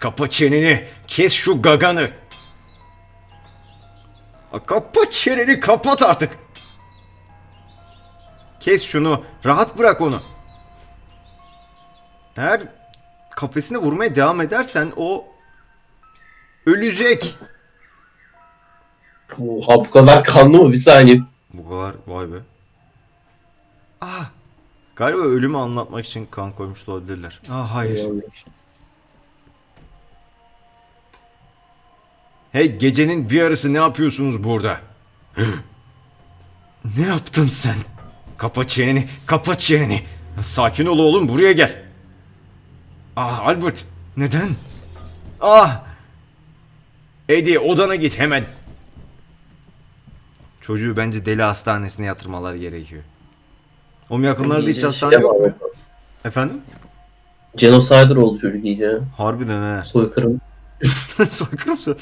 Kapa çeneni. Kes şu gaganı. Kapa çeneni kapat artık. Kes şunu. Rahat bırak onu. Eğer kafesine vurmaya devam edersen o ölecek. Oha bu kadar kanlı mı? Bir saniye. Bu kadar vay be. Ah. Galiba ölümü anlatmak için kan koymuş olabilirler. Ah hayır. Hey gecenin bir yarısı ne yapıyorsunuz burada? ne yaptın sen? Kapa çeneni, kapa çeneni. Sakin ol oğlum buraya gel. Ah Albert, neden? Ah! Eddie odana git hemen. Çocuğu bence deli hastanesine yatırmalar gerekiyor. Oğlum yakınlarda hiç İyice hastane şey yok mu? Efendim? Genocider oldu çocuk iyice. Harbiden he. Soykırım. Soykırım mısın?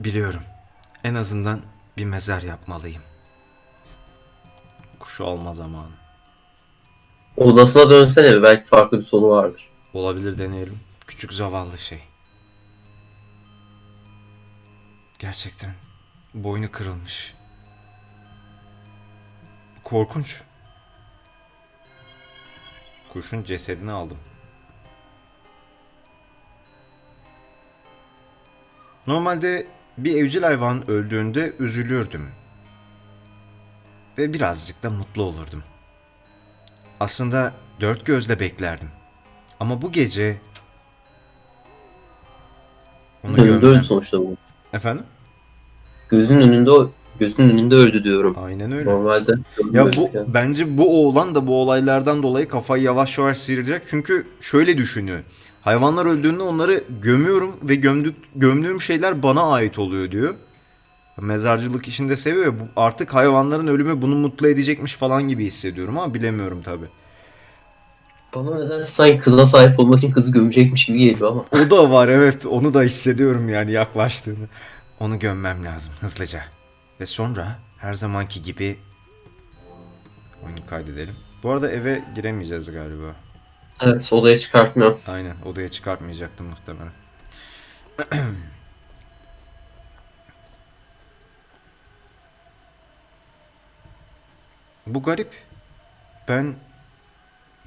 Biliyorum. En azından bir mezar yapmalıyım. Kuşu alma zamanı. Odasına dönsene bir, belki farklı bir sonu vardır. Olabilir deneyelim. Küçük zavallı şey. Gerçekten boynu kırılmış. Korkunç. Kuşun cesedini aldım. Normalde bir evcil hayvan öldüğünde üzülürdüm. Ve birazcık da mutlu olurdum. Aslında dört gözle beklerdim. Ama bu gece onu Önünde sonuçta bu. Efendim? Gözün önünde gözün önünde öldü diyorum. Aynen öyle. Normalde. Ya bu yani. bence bu oğlan da bu olaylardan dolayı kafayı yavaş yavaş sıyıracak. Çünkü şöyle düşünüyor. Hayvanlar öldüğünde onları gömüyorum ve gömdük, gömdüğüm şeyler bana ait oluyor diyor. Mezarcılık işini de seviyor. Bu, artık hayvanların ölümü bunu mutlu edecekmiş falan gibi hissediyorum ama bilemiyorum tabi. Bana nedense sanki kıza sahip olmak için kızı gömecekmiş gibi geliyor ama. O da var evet onu da hissediyorum yani yaklaştığını. Onu gömmem lazım hızlıca. Ve sonra her zamanki gibi oyunu kaydedelim. Bu arada eve giremeyeceğiz galiba. Evet odaya çıkartmıyorum. Aynen odaya çıkartmayacaktım muhtemelen. Bu garip. Ben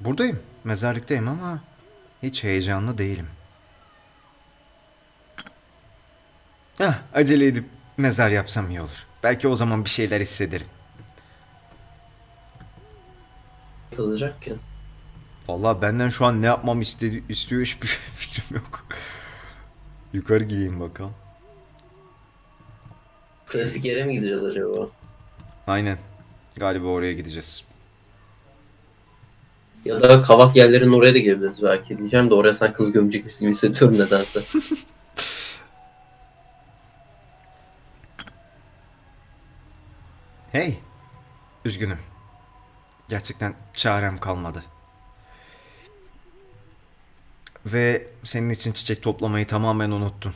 buradayım. Mezarlıktayım ama hiç heyecanlı değilim. Hah, acele edip mezar yapsam iyi olur. Belki o zaman bir şeyler hissederim. Kalacak ki. Vallahi benden şu an ne yapmam istedi istiyor hiçbir fikrim yok. Yukarı gideyim bakalım. Klasik yere mi gideceğiz acaba? Aynen. Galiba oraya gideceğiz. Ya da kavak yerlerinin oraya da gidebiliriz belki. Diyeceğim de oraya sen kız gömecekmiş gibi hissediyorum nedense. Hey. Üzgünüm. Gerçekten çarem kalmadı. Ve senin için çiçek toplamayı tamamen unuttum.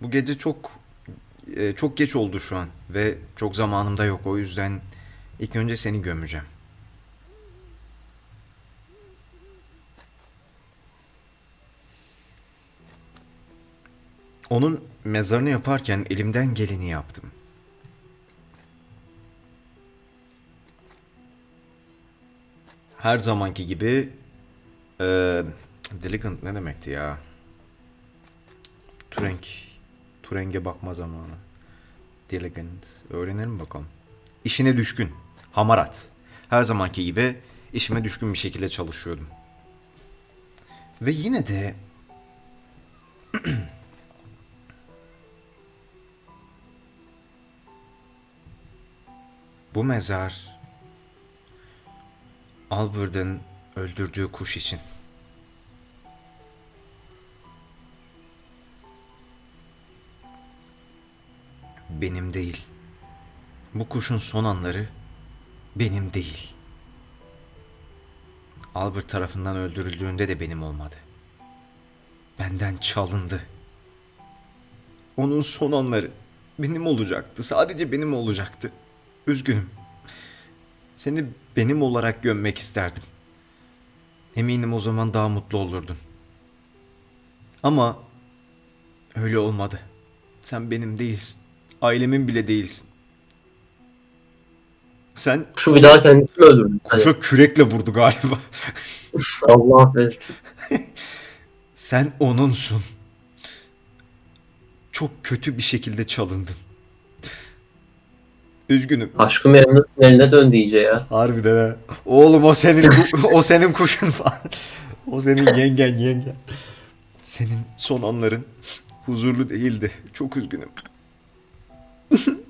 Bu gece çok e, çok geç oldu şu an ve çok zamanım da yok o yüzden ilk önce seni gömeceğim. Onun mezarını yaparken elimden geleni yaptım. Her zamanki gibi eee Diligent ne demekti ya? Turenk. Turenge bakma zamanı. Diligent. Öğrenelim bakalım. İşine düşkün. Hamarat. Her zamanki gibi işime düşkün bir şekilde çalışıyordum. Ve yine de bu mezar Albert'ın öldürdüğü kuş için. Benim değil. Bu kuşun son anları benim değil. Albert tarafından öldürüldüğünde de benim olmadı. Benden çalındı. Onun son anları benim olacaktı. Sadece benim olacaktı. Üzgünüm. Seni benim olarak gömmek isterdim. Eminim o zaman daha mutlu olurdun. Ama öyle olmadı. Sen benim değilsin. Ailemin bile değilsin. Sen Şu bir daha kendisini öldürdü. Kuşa kürekle vurdu galiba. Allah affetsin. Sen onunsun. Çok kötü bir şekilde çalındın. Üzgünüm. Aşkım eline, eline döndü iyice ya. Harbiden ha. Oğlum o senin o senin kuşun falan. O senin yengen yengen. Senin son anların huzurlu değildi. Çok üzgünüm.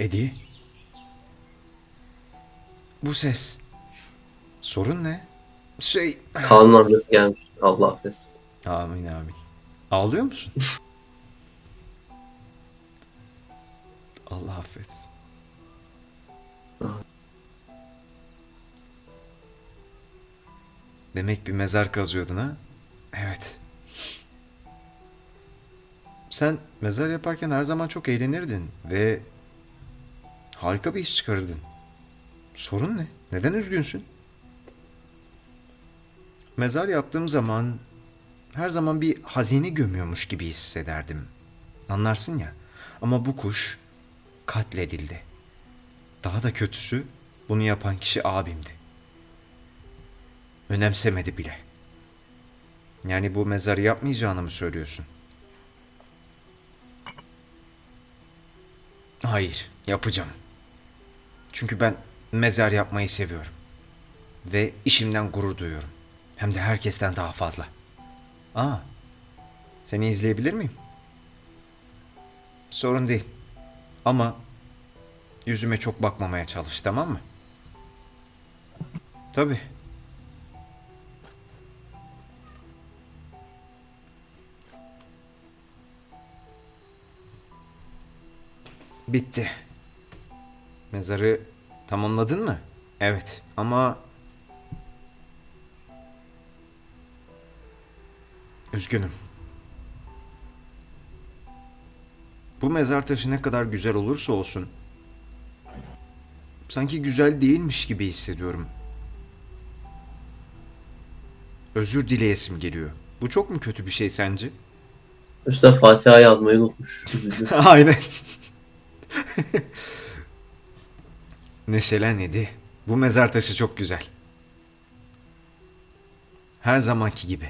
Edi. Bu ses. Sorun ne? Şey. Amcası gelmiş. Allah affetsin. Amin amin. Ağlıyor musun? Allah affetsin. Demek bir mezar kazıyordun ha? Evet. Sen mezar yaparken her zaman çok eğlenirdin ve harika bir iş çıkarırdın. Sorun ne? Neden üzgünsün? Mezar yaptığım zaman her zaman bir hazine gömüyormuş gibi hissederdim. Anlarsın ya. Ama bu kuş katledildi. Daha da kötüsü bunu yapan kişi abimdi. Önemsemedi bile. Yani bu mezarı yapmayacağını mı söylüyorsun? Hayır, yapacağım. Çünkü ben mezar yapmayı seviyorum. Ve işimden gurur duyuyorum. Hem de herkesten daha fazla. Aa, seni izleyebilir miyim? Sorun değil. Ama yüzüme çok bakmamaya çalış tamam mı? Tabii. Bitti. Mezarı tamamladın mı? Evet ama Üzgünüm. Bu mezar taşı ne kadar güzel olursa olsun sanki güzel değilmiş gibi hissediyorum. Özür dileyesim geliyor. Bu çok mu kötü bir şey sence? Üstüne Fatiha yazmayı unutmuş. Aynen. Neşelen Edi. Bu mezar taşı çok güzel. Her zamanki gibi.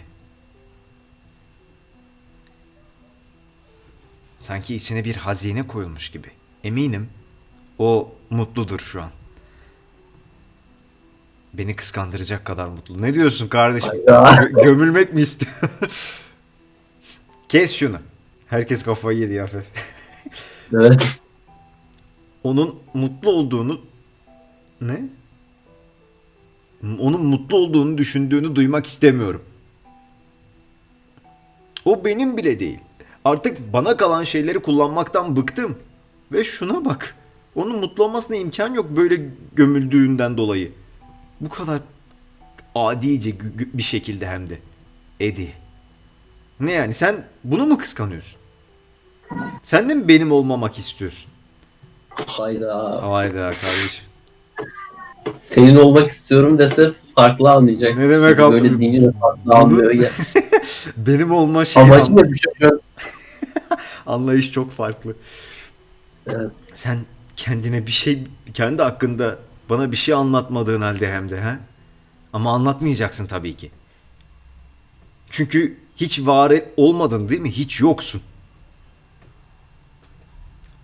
Sanki içine bir hazine koyulmuş gibi. Eminim o mutludur şu an. Beni kıskandıracak kadar mutlu. Ne diyorsun kardeşim? Gö- gömülmek mi istiyor? Kes şunu. Herkes kafayı yedi Yafes. evet. onun mutlu olduğunu ne? Onun mutlu olduğunu düşündüğünü duymak istemiyorum. O benim bile değil. Artık bana kalan şeyleri kullanmaktan bıktım. Ve şuna bak. Onun mutlu olmasına imkan yok böyle gömüldüğünden dolayı. Bu kadar adice bir şekilde hem de. Edi. Ne yani sen bunu mu kıskanıyorsun? Sen de mi benim olmamak istiyorsun? Hayda. Hayda kardeşim. Senin olmak istiyorum dese farklı anlayacak. Ne demek Böyle anladım? dini de farklı anlıyor ya. Benim olma şey Amacı ne bir şey. Anlayış çok farklı. Evet. Sen kendine bir şey kendi hakkında bana bir şey anlatmadığın halde hem de ha? Ama anlatmayacaksın tabii ki. Çünkü hiç var et- olmadın değil mi? Hiç yoksun.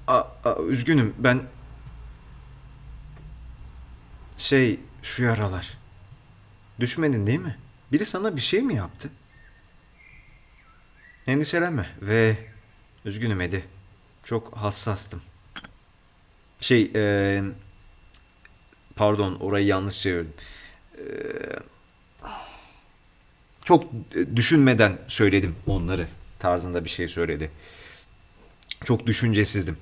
A, a, üzgünüm ben şey şu yaralar. Düşmedin değil mi? Biri sana bir şey mi yaptı? Endişelenme ve üzgünüm Edi. Çok hassastım. Şey, eee, pardon orayı yanlış çevirdim. Eee, çok düşünmeden söyledim onları tarzında bir şey söyledi. Çok düşüncesizdim.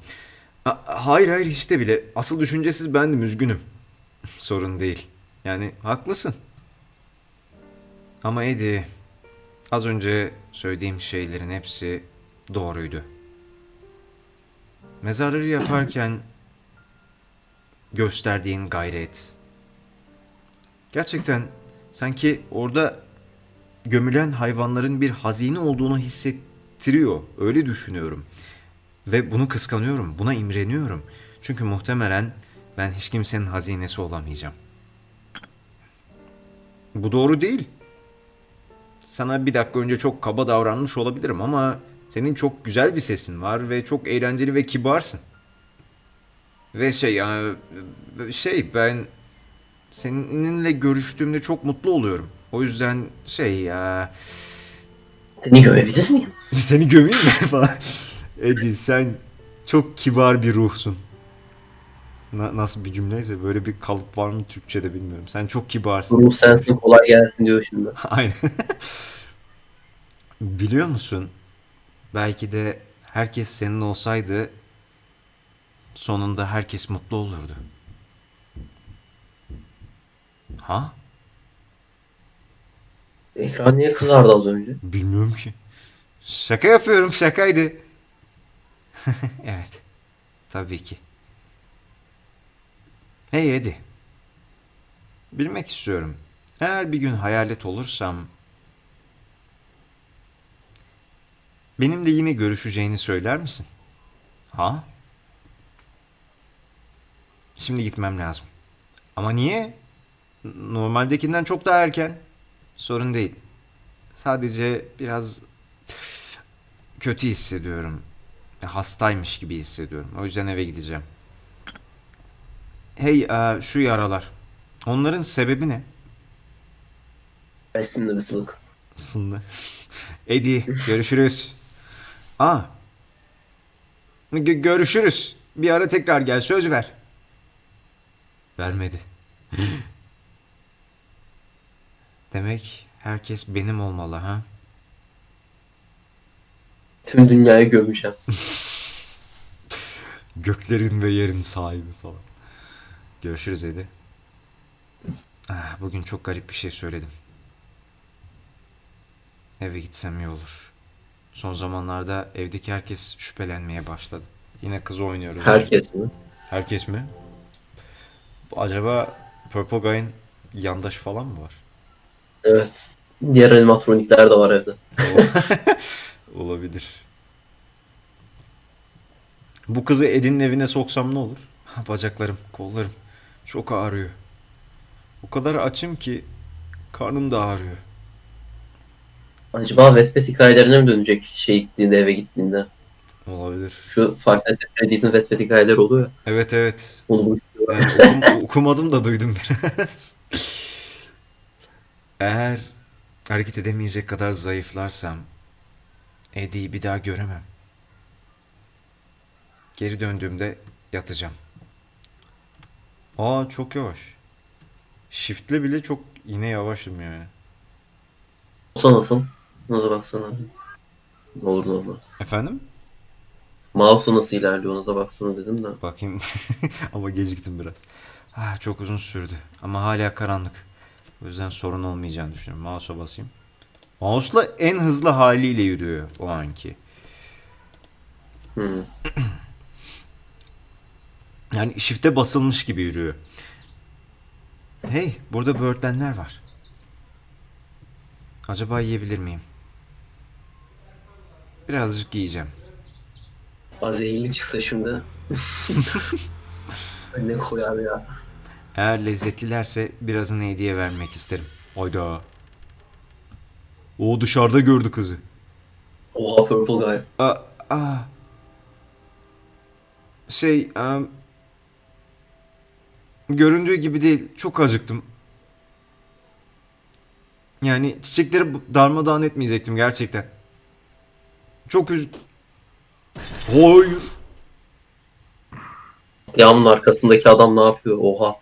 Hayır hayır hiç de bile. Asıl düşüncesiz bendim üzgünüm. Sorun değil. Yani haklısın. Ama Eddie az önce söylediğim şeylerin hepsi doğruydu. Mezarları yaparken gösterdiğin gayret, Gerçekten sanki orada gömülen hayvanların bir hazine olduğunu hissettiriyor. Öyle düşünüyorum. Ve bunu kıskanıyorum. Buna imreniyorum. Çünkü muhtemelen ben hiç kimsenin hazinesi olamayacağım. Bu doğru değil. Sana bir dakika önce çok kaba davranmış olabilirim ama senin çok güzel bir sesin var ve çok eğlenceli ve kibarsın. Ve şey ya şey ben seninle görüştüğümde çok mutlu oluyorum. O yüzden şey ya Seni görebilir miyim? seni gömeyim mi falan. Eddie sen çok kibar bir ruhsun. Na- nasıl bir cümleyse böyle bir kalıp var mı Türkçe'de bilmiyorum. Sen çok kibarsın. Ruh sensin kolay gelsin diyor şimdi. Aynen. Biliyor musun? Belki de herkes senin olsaydı sonunda herkes mutlu olurdu. Ha? Ekran niye kızardı az önce? Bilmiyorum ki. Şaka yapıyorum, şakaydı. evet. Tabii ki. Hey Eddie. Bilmek istiyorum. Eğer bir gün hayalet olursam... Benimle yine görüşeceğini söyler misin? Ha? Şimdi gitmem lazım. Ama niye? Normaldekinden çok daha erken. Sorun değil. Sadece biraz kötü hissediyorum. Hastaymış gibi hissediyorum. O yüzden eve gideceğim. Hey, e, şu yaralar. Onların sebebi ne? Besinde ısılık. Aslında. Eddie, görüşürüz. Aa. Gö- görüşürüz. Bir ara tekrar gel, söz ver. Vermedi. Demek herkes benim olmalı ha? Tüm dünyayı gömeceğim. Göklerin ve yerin sahibi falan. Görüşürüz Edi. Ah, bugün çok garip bir şey söyledim. Eve gitsem iyi olur. Son zamanlarda evdeki herkes şüphelenmeye başladı. Yine kız oynuyoruz. Herkes mi? Herkes mi? Acaba Purple Guy'ın yandaş falan mı var? Evet. Diğer animatronikler de var evde. Olabilir. Bu kızı Edin'in evine soksam ne olur? Bacaklarım, kollarım çok ağrıyor. O kadar açım ki karnım da ağrıyor. Acaba Wattpad hikayelerine mi dönecek şey gittiğinde eve gittiğinde? Olabilir. Şu Five Nights at Freddy's'in Wattpad hikayeleri oluyor ya. Evet evet. Onu bu Yani okum- okumadım da duydum biraz. Eğer hareket edemeyecek kadar zayıflarsam Eddie'yi bir daha göremem. Geri döndüğümde yatacağım. Aa çok yavaş. Shift'le bile çok yine yavaşım yani. olsa nasıl? Ona da baksana. Ne olur ne olmaz. Efendim? Mouse'u nasıl ilerliyor ona da baksana dedim de. Bakayım. Ama geciktim biraz. Ah, çok uzun sürdü. Ama hala karanlık. O yüzden sorun olmayacağını düşünüyorum. Mouse'a basayım. Mouse'la en hızlı haliyle yürüyor o anki. Hmm. Yani shift'e basılmış gibi yürüyor. Hey, burada böğürtlenler var. Acaba yiyebilir miyim? Birazcık yiyeceğim. Azeyli çıksa şimdi. ne koyar ya. Eğer lezzetlilerse birazını hediye vermek isterim. Oyda. O dışarıda gördü kızı. Oha Purple Guy. Aa, aa. Şey, em, göründüğü gibi değil. Çok acıktım. Yani çiçekleri darmadağın etmeyecektim gerçekten. Çok üz... Hayır. Yağmurun arkasındaki adam ne yapıyor? Oha.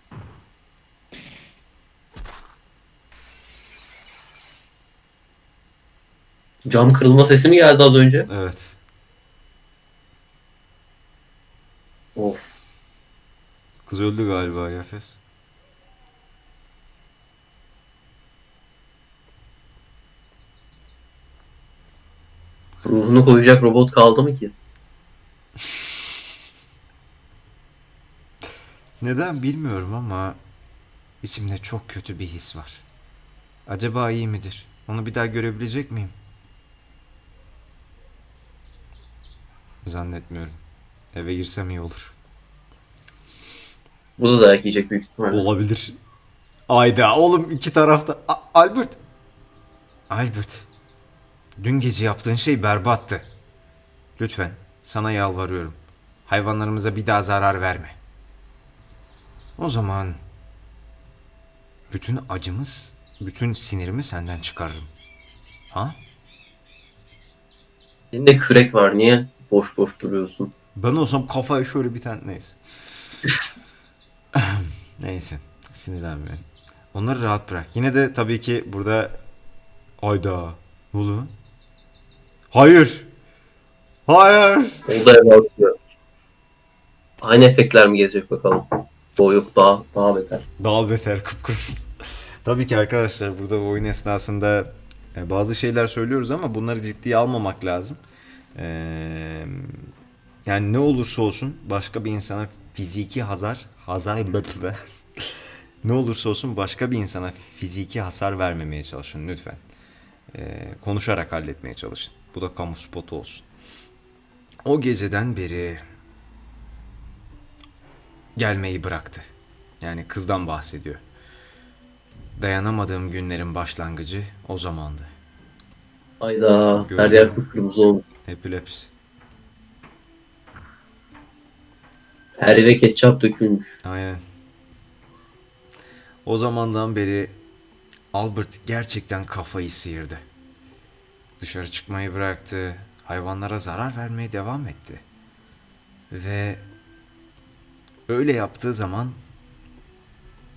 Cam kırılma sesi mi geldi az önce? Evet. Of. Kız öldü galiba Yafes. Ruhunu koyacak robot kaldı mı ki? Neden bilmiyorum ama içimde çok kötü bir his var. Acaba iyi midir? Onu bir daha görebilecek miyim? Zannetmiyorum. Eve girsem iyi olur. Bu da dayak yiyecek büyük ihtimalle. Olabilir. Ayda oğlum iki tarafta. A- Albert. Albert. Dün gece yaptığın şey berbattı. Lütfen sana yalvarıyorum. Hayvanlarımıza bir daha zarar verme. O zaman bütün acımız, bütün sinirimi senden çıkarırım. Ha? Elinde kürek var. Niye boş boş duruyorsun? Ben olsam kafaya şöyle bir tane neyse. neyse. Sinirlenmeyin. Onları rahat bırak. Yine de tabii ki burada Ayda. Ne oluyor? Hayır. Hayır. Odaya bakıyor. Aynı efektler mi gelecek bakalım? O yok daha daha beter. Daha beter kıpkırmızı. Tabii ki arkadaşlar burada bu oyun esnasında e, bazı şeyler söylüyoruz ama bunları ciddiye almamak lazım. Ee, yani ne olursa olsun başka bir insana fiziki hasar hasar ne olursa olsun başka bir insana fiziki hasar vermemeye çalışın lütfen. Ee, konuşarak halletmeye çalışın. Bu da kamu spotu olsun. O geceden beri gelmeyi bıraktı. Yani kızdan bahsediyor. Dayanamadığım günlerin başlangıcı o zamandı. Hayda her yer kıpkırmızı olmuş. Epilepsi. Her yere ketçap dökülmüş. Aynen. O zamandan beri Albert gerçekten kafayı sıyırdı. Dışarı çıkmayı bıraktı. Hayvanlara zarar vermeye devam etti. Ve öyle yaptığı zaman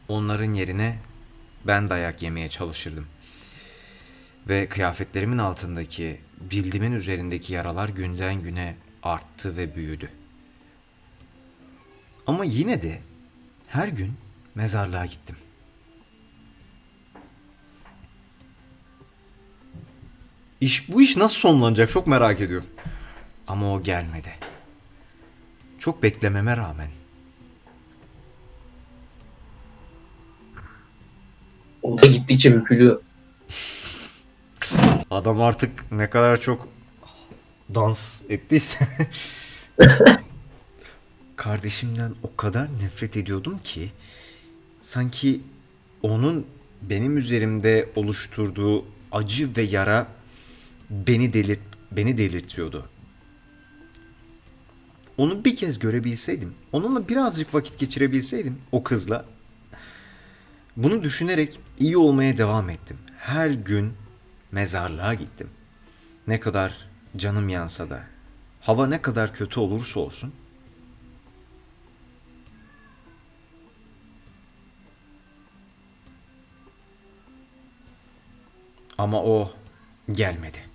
onların yerine ben dayak yemeye çalışırdım. Ve kıyafetlerimin altındaki, cildimin üzerindeki yaralar günden güne arttı ve büyüdü. Ama yine de her gün mezarlığa gittim. İş bu iş nasıl sonlanacak çok merak ediyorum. Ama o gelmedi. Çok beklememe rağmen O da gittikçe bükülüyor. adam artık ne kadar çok dans ettiyse kardeşimden o kadar nefret ediyordum ki sanki onun benim üzerimde oluşturduğu acı ve yara beni delirt beni delirtiyordu. Onu bir kez görebilseydim, onunla birazcık vakit geçirebilseydim o kızla bunu düşünerek iyi olmaya devam ettim. Her gün mezarlığa gittim. Ne kadar canım yansa da, hava ne kadar kötü olursa olsun Ama o gelmedi.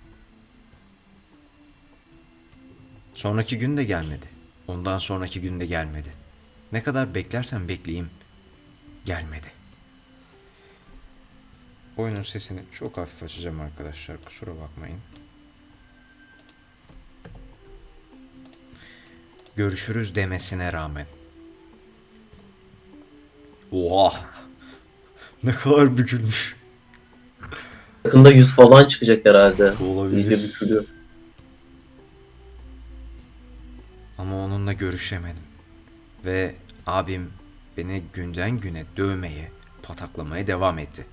Sonraki gün de gelmedi. Ondan sonraki gün de gelmedi. Ne kadar beklersem bekleyeyim gelmedi. Oyunun sesini çok hafif açacağım arkadaşlar. Kusura bakmayın. Görüşürüz demesine rağmen. Oha! Ne kadar bükülmüş. Yakında yüz falan çıkacak herhalde. Olabilir. İyice bükülüyor. Görüşemedim. Ve abim beni günden güne dövmeye, pataklamaya devam etti.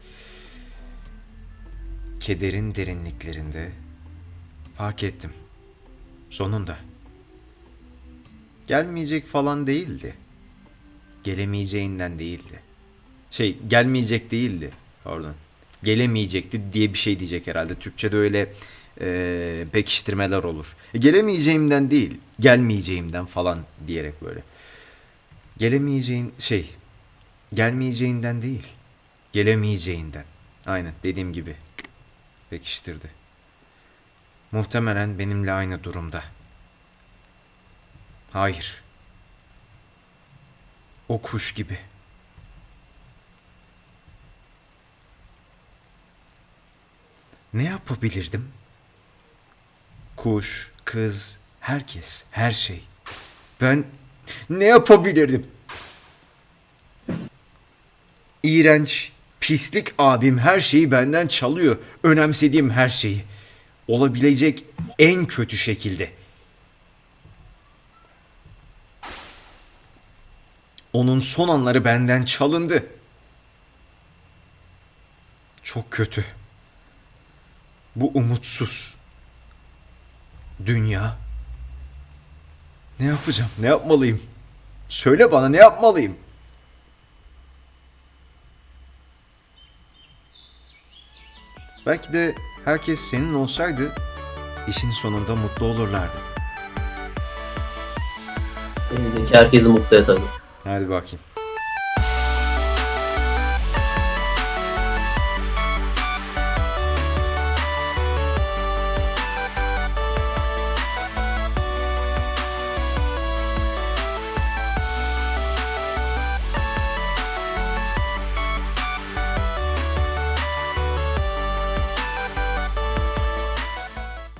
Kederin derinliklerinde fark ettim. Sonunda. Gelmeyecek falan değildi. Gelemeyeceğinden değildi. Şey, gelmeyecek değildi. Pardon. Gelemeyecekti diye bir şey diyecek herhalde. Türkçe'de öyle e, pekiştirmeler olur. E, gelemeyeceğimden değil, gelmeyeceğimden falan diyerek böyle. Gelemeyeceğin şey, gelmeyeceğinden değil, gelemeyeceğinden. Aynen dediğim gibi pekiştirdi. Muhtemelen benimle aynı durumda. Hayır. O kuş gibi. Ne yapabilirdim? Kuş, kız, herkes, her şey. Ben ne yapabilirdim? iğrenç, pislik abim her şeyi benden çalıyor. Önemsediğim her şeyi. Olabilecek en kötü şekilde. Onun son anları benden çalındı. Çok kötü. Bu umutsuz. Dünya. Ne yapacağım? Ne yapmalıyım? Söyle bana ne yapmalıyım? Belki de herkes senin olsaydı işin sonunda mutlu olurlardı. Elinizdeki herkesi mutlu et hadi. Hadi bakayım.